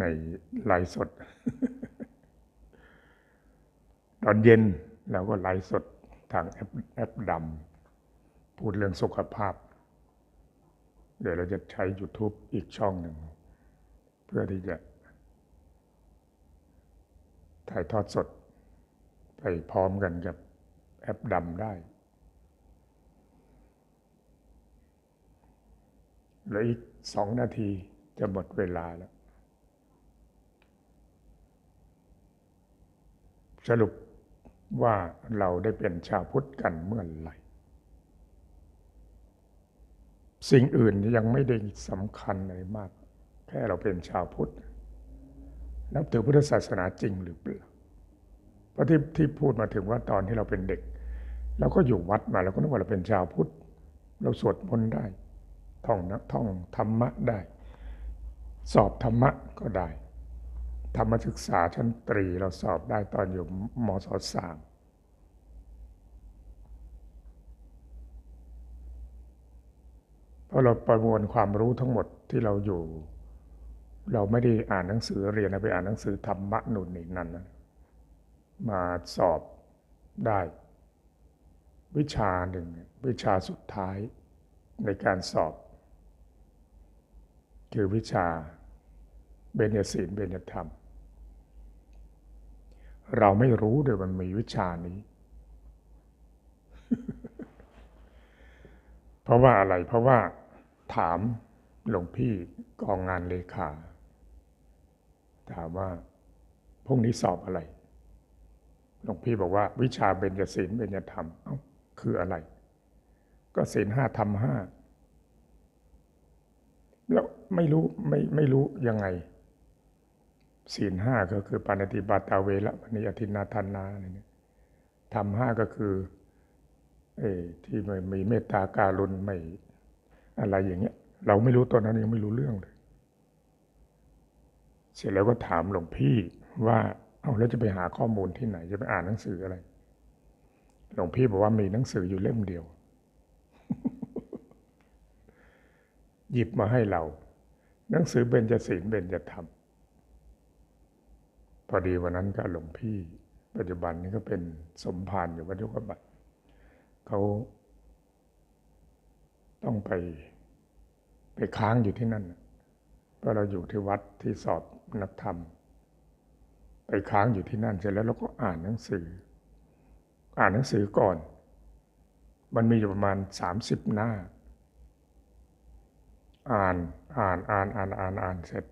ในไลฟ์สด ตอนเย็นเราก็ไลฟ์สดทางแอปแอปดำพูดเรื่องสุขภาพ เดี๋ยวเราจะใช้ YouTube อีกช่องหนึ่ง เพื่อที่จะถ่ายทอดสด ไปพร้อมกันกับแอปดำได้เหลืออีกสองนาทีจะหมดเวลาแล้ว สรุปว่าเราได้เป็นชาวพุทธกันเมื่อไหร่ สิ่งอื่นยังไม่ได้สำคัญอะไรมาก แค่เราเป็นชาวพุทธนับถือพุทธศาสนาจริงหรือเปล่าเพราะที่ที่พูดมาถึงว่าตอนที่เราเป็นเด็กเราก็อยู่วัดมาเราก็นึกว่าเราเป็นชาวพุทธ เราสวดมนต์ได้ ท่องนักท่องธรรมะได้ สอบธรรมะก็ได้ ธรรมศึกษาชั้นตรีเราสอบได้ตอนอยู่มศสามเพราะเราประมวลความรู้ทั้งหมดที่เราอยู่ เราไม่ได้อ่านหนังสือเรียนไปอ่านหนังสือธรรมะหนุนนี่นั่นนะมาสอบได้ วิชาหนึ่งวิชาสุดท้ายในการสอบ คือวิชาเบญญศีลเบญญธรรม เราไม่รู้เลยมันมีวิชานี้ เพราะว่าอะไรเพราะว่าถามหลวงพี่กองงานเลขา ถามว่าพรุ่งนี้สอบอะไรหลวงพี่บอกว่า วิชาเบญญศีลเบญญธรรมเอ้าคืออะไร ก็ศีลห้าธรรมห้าแล้วไม่รู้ไม่ไม่รู้ยังไง ศีลห้าก็คือปาณติบาตาเวละมณีอธินาทานาเนี่ยทำห้าก็คือเอที่ไม่มีเมตตาการุณไม่อะไรอย่างเงี้ย เราไม่รู้ตอนนั้นยังไม่รู้เรื่องเลย เสร็จแล้วก็ถามหลวงพี่ว่าเอาแล้วจะไปหาข้อมูลที่ไหนจะไปอ่านหนังสืออะไร หลวงพี่บอกว่ามีหนังสืออยู่เล่มเดียว หยิบมาให้เรา หนังสือเบญจศีลเบญจธรรม พอดีวันนั้นก็หลวงพี่ ปัจจุบันนี้ก็เป็นสมภารอยู่วัดยุกบัตเขาต้องไปไปค้างอยู่ที่นั่นเพราะเราอยู่ที่วัดที่สอบนักธรรม ไปค้างอยู่ที่นั่นเสร็จแล้วเราก็อ่านหนังสือ อ่านหนังสือก่อน มันมีอยู่ประมาณสามสิบหน้า อ่านอ่านอ่านอ่านอ่านอ่านเสร็จ